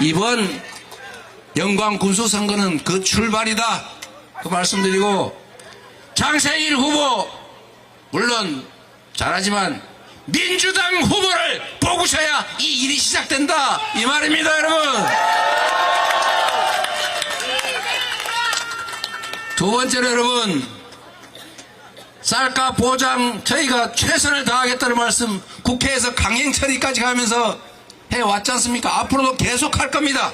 이번 영광 군수 선거는 그 출발이다. 그 말씀드리고 장세일 후보 물론 잘하지만 민주당 후보를 뽑으셔야 이 일이 시작된다 이 말입니다 여러분 두 번째로 여러분 쌀값 보장 저희가 최선을 다하겠다는 말씀 국회에서 강행 처리까지 가면서 해왔지 않습니까 앞으로도 계속 할 겁니다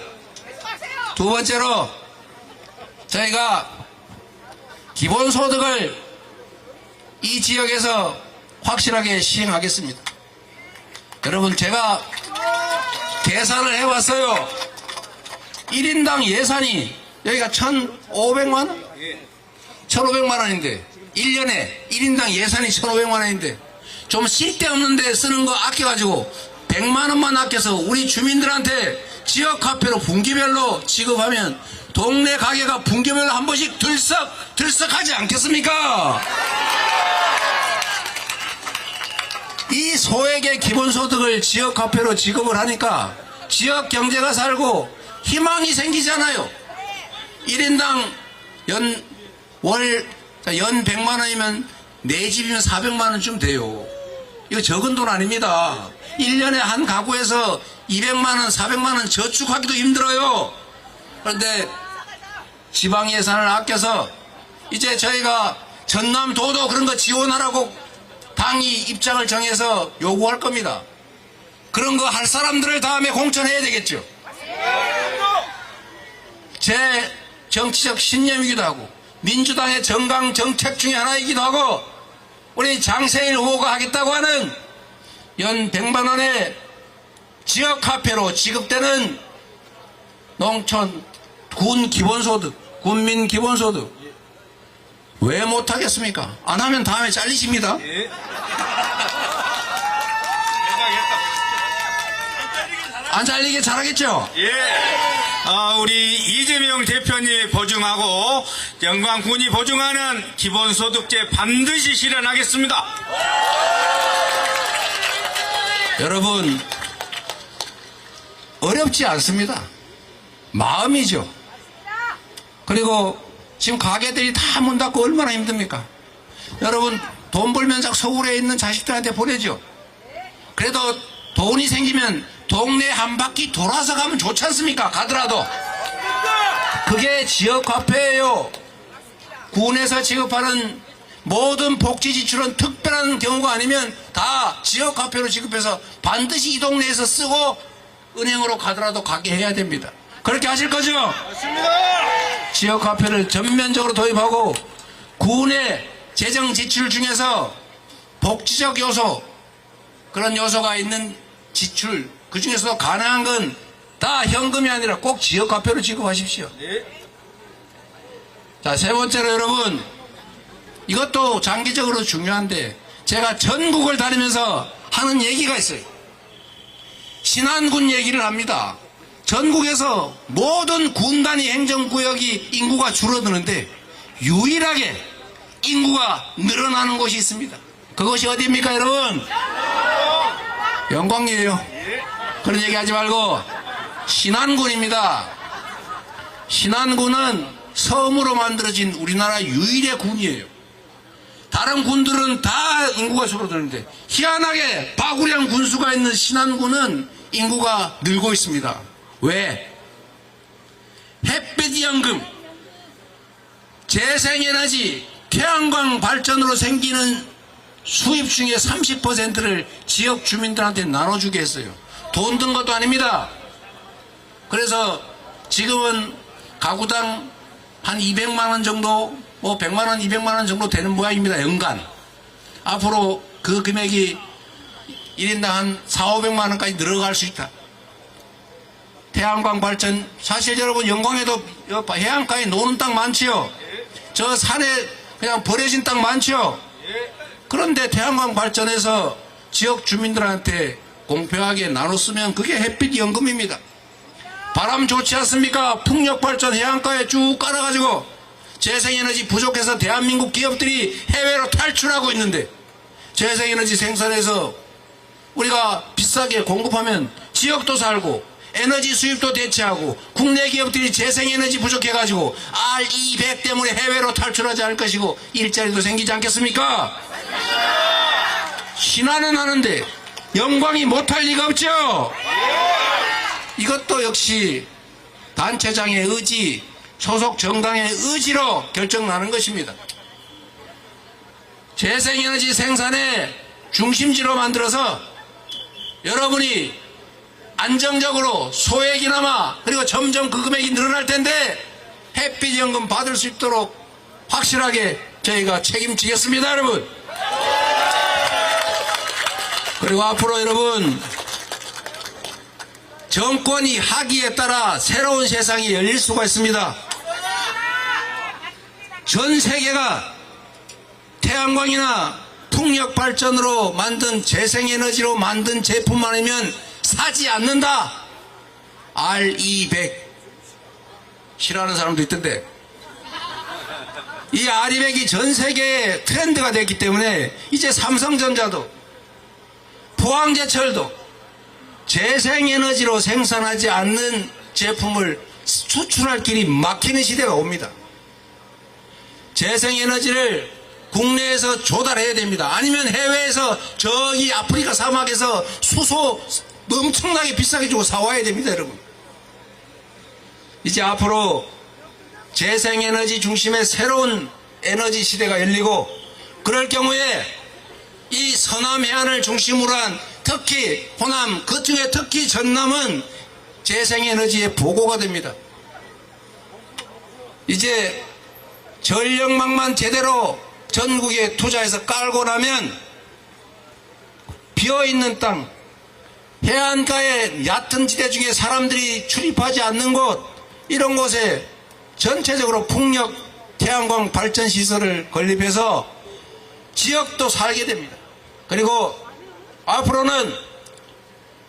두 번째로 저희가 기본소득을 이 지역에서 확실하게 시행하겠습니다. 여러분 제가 계산을 해왔어요. 1인당 예산이 여기가 1,500만 원? 1,500만 원인데 1년에 1인당 예산이 1,500만 원인데 좀 쓸데없는 데 쓰는 거 아껴가지고 100만 원만 아껴서 우리 주민들한테 지역 화폐로 분기별로 지급하면 동네 가게가 분기별로 한 번씩 들썩 들썩하지 않겠습니까? 이 소액의 기본소득을 지역 화폐로 지급을 하니까 지역 경제가 살고 희망이 생기잖아요. 1인당 연, 월, 자, 연 100만 원이면 내 집이면 400만 원쯤 돼요. 이거 적은 돈 아닙니다. 1년에 한 가구에서 200만 원, 400만 원 저축하기도 힘들어요. 그런데 지방 예산을 아껴서 이제 저희가 전남 도도 그런 거 지원하라고 당이 입장을 정해서 요구할 겁니다. 그런 거 할 사람들을 다음에 공천해야 되겠죠. 제 정치적 신념이기도 하고 민주당의 정강 정책 중에 하나이기도 하고 우리 장세일 후보가 하겠다고 하는 연 100만 원의 지역 화폐로 지급되는 농촌 군 기본소득, 군민 기본소득 왜 못하겠습니까? 안 하면 다음에 잘리십니다. 안 잘리게 잘하겠죠? 예. 아, 우리 이재명 대표님이 보증하고 영광군이 보증하는 기본소득제 반드시 실현하겠습니다. 여러분 어렵지 않습니다. 마음이죠. 그리고 지금 가게들이 다 문 닫고 얼마나 힘듭니까? 여러분 돈 벌면 자꾸 서울에 있는 자식들한테 보내죠. 그래도 돈이 생기면 동네 한 바퀴 돌아서 가면 좋지 않습니까? 가더라도 그게 지역 화폐예요. 군에서 지급하는 모든 복지 지출은 특별한 경우가 아니면 다 지역 화폐로 지급해서 반드시 이 동네에서 쓰고 은행으로 가더라도 가게 해야 됩니다. 그렇게 하실 거죠? 맞습니다. 지역 화폐를 전면적으로 도입하고 군의 재정 지출 중에서 복지적 요소 그런 요소가 있는 지출 그 중에서도 가능한 건 다 현금이 아니라 꼭 지역 화폐로 지급하십시오. 예. 자, 세 번째로 여러분, 이것도 장기적으로 중요한데, 제가 전국을 다니면서 하는 얘기가 있어요. 신안군 얘기를 합니다. 전국에서 모든 군 단위 행정구역이 인구가 줄어드는데, 유일하게 인구가 늘어나는 곳이 있습니다. 그것이 어디입니까, 여러분? 영광이에요. 그런 얘기 하지 말고, 신안군입니다. 신안군은 섬으로 만들어진 우리나라 유일의 군이에요. 다른 군들은 다 인구가 줄어드는데 희한하게 바구량 군수가 있는 신안군은 인구가 늘고 있습니다. 왜? 햇빛 연금, 재생에너지, 태양광 발전으로 생기는 수입 중에 30%를 지역 주민들한테 나눠주게 했어요. 돈 든 것도 아닙니다. 그래서 지금은 가구당 한 200만 원 정도, 뭐 100만 원, 200만 원 정도 되는 모양입니다. 연간. 앞으로 그 금액이 1인당 한 4, 500만 원까지 늘어갈 수 있다. 태양광 발전, 사실 여러분 영광에도 해안가에 노는 땅 많지요? 저 산에 그냥 버려진 땅 많지요? 그런데 태양광 발전해서 지역 주민들한테 공평하게 나눠 쓰면 그게 햇빛 연금입니다. 바람 좋지 않습니까? 풍력 발전 해안가에 쭉 깔아가지고 재생에너지 부족해서 대한민국 기업들이 해외로 탈출하고 있는데 재생에너지 생산해서 우리가 비싸게 공급하면 지역도 살고 에너지 수입도 대체하고 국내 기업들이 재생에너지 부족해가지고 R200 때문에 해외로 탈출하지 않을 것이고 일자리도 생기지 않겠습니까? 신화는 하는데 영광이 못할 리가 없죠. 이것도 역시 단체장의 의지, 소속 정당의 의지로 결정나는 것입니다. 재생에너지 생산의 중심지로 만들어서 여러분이 안정적으로 소액이나마 그리고 점점 그 금액이 늘어날 텐데 햇빛연금 받을 수 있도록 확실하게 저희가 책임지겠습니다 여러분 그리고 앞으로 여러분 정권이 하기에 따라 새로운 세상이 열릴 수가 있습니다 전 세계가 태양광이나 풍력 발전으로 만든 재생에너지로 만든 제품만 아니면 사지 않는다. R200 싫어하는 사람도 있던데. 이 R200이 전 세계의 트렌드가 됐기 때문에 이제 삼성전자도 포항제철도 재생에너지로 생산하지 않는 제품을 수출할 길이 막히는 시대가 옵니다. 재생에너지를 국내에서 조달해야 됩니다. 아니면 해외에서 저기 아프리카 사막에서 수소 엄청나게 비싸게 주고 사와야 됩니다, 여러분. 이제 앞으로 재생에너지 중심의 새로운 에너지 시대가 열리고 그럴 경우에 이 서남 해안을 중심으로 한 특히 호남, 그 중에 특히 전남은 재생에너지의 보고가 됩니다. 이제 전력망만 제대로 전국에 투자해서 깔고 나면 비어있는 땅, 해안가의 얕은 지대 중에 사람들이 출입하지 않는 곳, 이런 곳에 전체적으로 풍력, 태양광 발전 시설을 건립해서 지역도 살게 됩니다. 그리고 앞으로는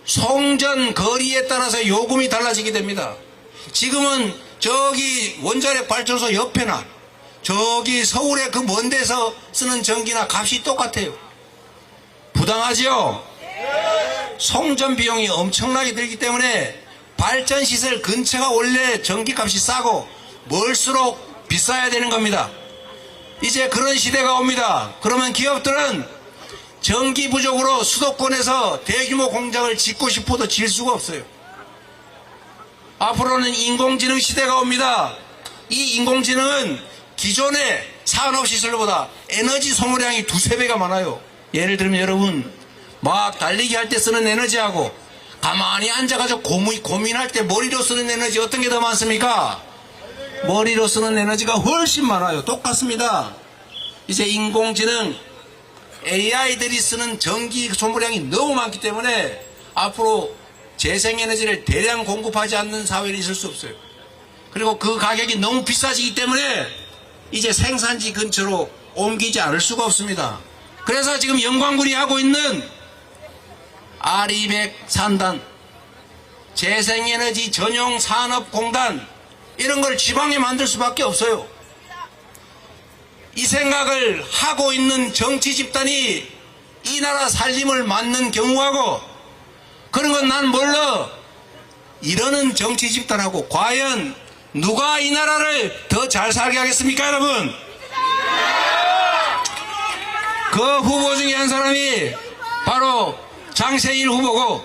송전 거리에 따라서 요금이 달라지게 됩니다. 지금은 저기 원자력 발전소 옆에나 저기 서울의 그 먼 데서 쓰는 전기나 값이 똑같아요. 부당하지요? 송전 비용이 엄청나게 들기 때문에 발전 시설 근처가 원래 전기값이 싸고 멀수록 비싸야 되는 겁니다. 이제 그런 시대가 옵니다. 그러면 기업들은 전기 부족으로 수도권에서 대규모 공장을 짓고 싶어도 질 수가 없어요. 앞으로는 인공지능 시대가 옵니다. 이 인공지능은 기존의 산업시설보다 에너지 소모량이 두세 배가 많아요. 예를 들면 여러분, 막 달리기 할 때 쓰는 에너지하고 가만히 앉아가지고 고민, 고민할 때 머리로 쓰는 에너지 어떤 게 더 많습니까? 머리로 쓰는 에너지가 훨씬 많아요. 똑같습니다. 이제 인공지능, AI들이 쓰는 전기 소모량이 너무 많기 때문에 앞으로 재생에너지를 대량 공급하지 않는 사회는 있을 수 없어요. 그리고 그 가격이 너무 비싸지기 때문에 이제 생산지 근처로 옮기지 않을 수가 없습니다. 그래서 지금 영광군이 하고 있는 R200 산단, 재생에너지 전용 산업공단, 이런 걸 지방에 만들 수밖에 없어요. 이 생각을 하고 있는 정치 집단이 이 나라 살림을 맡는 경우하고 그런 건 난 몰라. 이러는 정치 집단하고 과연 누가 이 나라를 더 잘 살게 하겠습니까, 여러분? 그 후보 중에 한 사람이 바로 장세일 후보고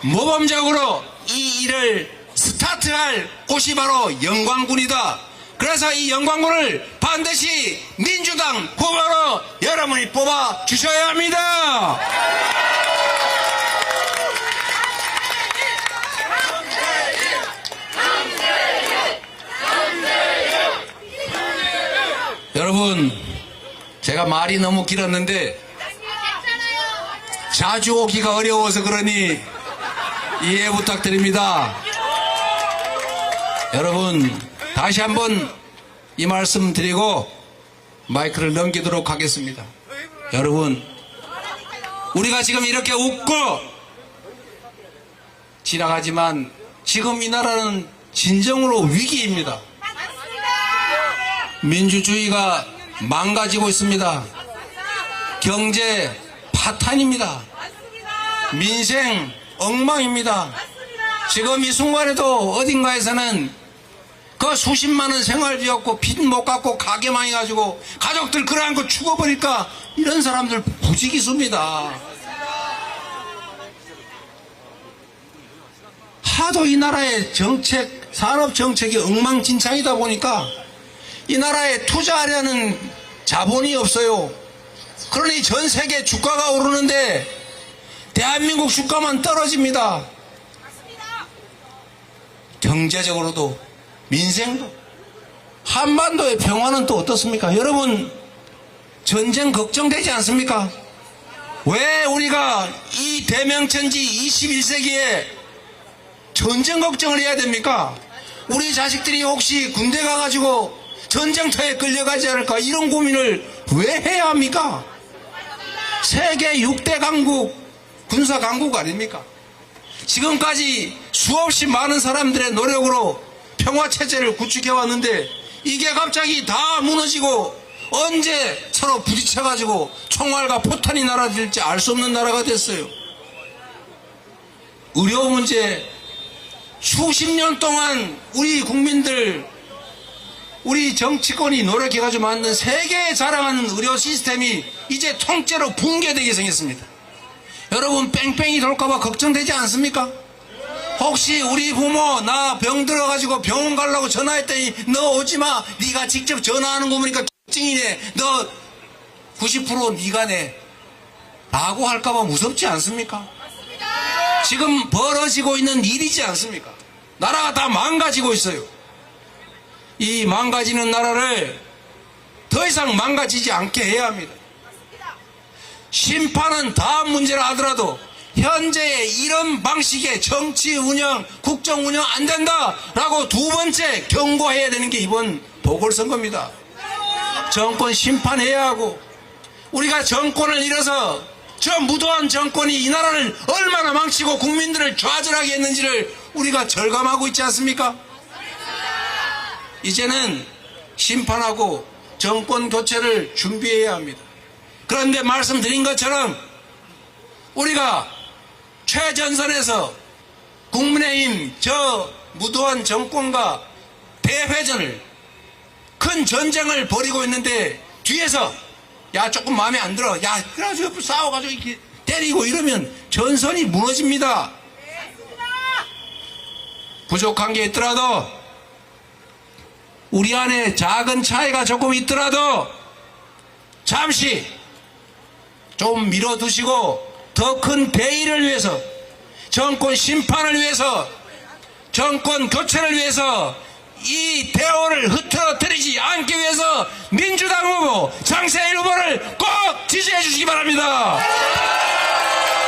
모범적으로 이 일을 스타트할 곳이 바로 영광군이다. 그래서 이 영광군을 반드시 민주당 후보로 여러분이 뽑아 주셔야 합니다. 여러분, 제가 말이 너무 길었는데 자주 오기가 어려워서 그러니 이해 부탁드립니다. 여러분, 다시 한번 이 말씀 드리고 마이크를 넘기도록 하겠습니다. 여러분, 우리가 지금 이렇게 웃고 지나가지만 지금 이 나라는 진정으로 위기입니다. 민주주의가 망가지고 있습니다. 경제 파탄입니다. 민생 엉망입니다. 지금 이 순간에도 어딘가에서는 그 수십만 원 생활비 없고 빚 못 갚고 가게 망해 가지고 가족들 그러한거 죽어버릴까 이런 사람들 부지기수입니다. 하도 이 나라의 정책, 산업 정책이 엉망진창이다 보니까 이 나라에 투자하려는 자본이 없어요. 그러니 전 세계 주가가 오르는데 대한민국 주가만 떨어집니다. 경제적으로도 민생도 한반도의 평화는 또 어떻습니까? 여러분 전쟁 걱정되지 않습니까? 왜 우리가 이 대명천지 21세기에 전쟁 걱정을 해야 됩니까? 우리 자식들이 혹시 군대 가가지고 전쟁터에 끌려가지 않을까 이런 고민을 왜 해야 합니까? 세계 6대 강국 군사 강국 아닙니까? 지금까지 수없이 많은 사람들의 노력으로 평화 체제를 구축해 왔는데 이게 갑자기 다 무너지고 언제 서로 부딪혀 가지고 총알과 포탄이 날아들지 알 수 없는 나라가 됐어요. 의료 문제 수십 년 동안 우리 국민들 우리 정치권이 노력해가지고 만든 세계에 자랑하는 의료 시스템이 이제 통째로 붕괴되게 생겼습니다. 여러분 뺑뺑이 돌까봐 걱정되지 않습니까? 혹시 우리 부모 나 병 들어가지고 병원 가려고 전화했더니 너 오지마 네가 직접 전화하는 거 보니까 증이네 너 90% 네가 내 라고 할까봐 무섭지 않습니까? 지금 벌어지고 있는 일이지 않습니까? 나라가 다 망가지고 있어요. 이 망가지는 나라를 더 이상 망가지지 않게 해야 합니다. 심판은 다음 문제를 하더라도 현재의 이런 방식의 정치 운영, 국정 운영 안 된다라고 두 번째 경고해야 되는 게 이번 보궐선거입니다. 정권 심판해야 하고 우리가 정권을 잃어서 저 무도한 정권이 이 나라를 얼마나 망치고 국민들을 좌절하게 했는지를 우리가 절감하고 있지 않습니까? 이제는 심판하고 정권 교체를 준비해야 합니다. 그런데 말씀드린 것처럼 우리가 최전선에서 국민의힘 저 무도한 정권과 대회전을 큰 전쟁을 벌이고 있는데 뒤에서 야 조금 마음에 안 들어. 야 그래가지고 싸워가지고 이렇게 때리고 이러면 전선이 무너집니다. 부족한 게 있더라도 우리 안에 작은 차이가 조금 있더라도 잠시 좀 밀어두시고 더 큰 대의를 위해서 정권 심판을 위해서 정권 교체를 위해서 이 대오를 흐트러뜨리지 않기 위해서 민주당 후보 장세일 후보를 꼭 지지해 주시기 바랍니다.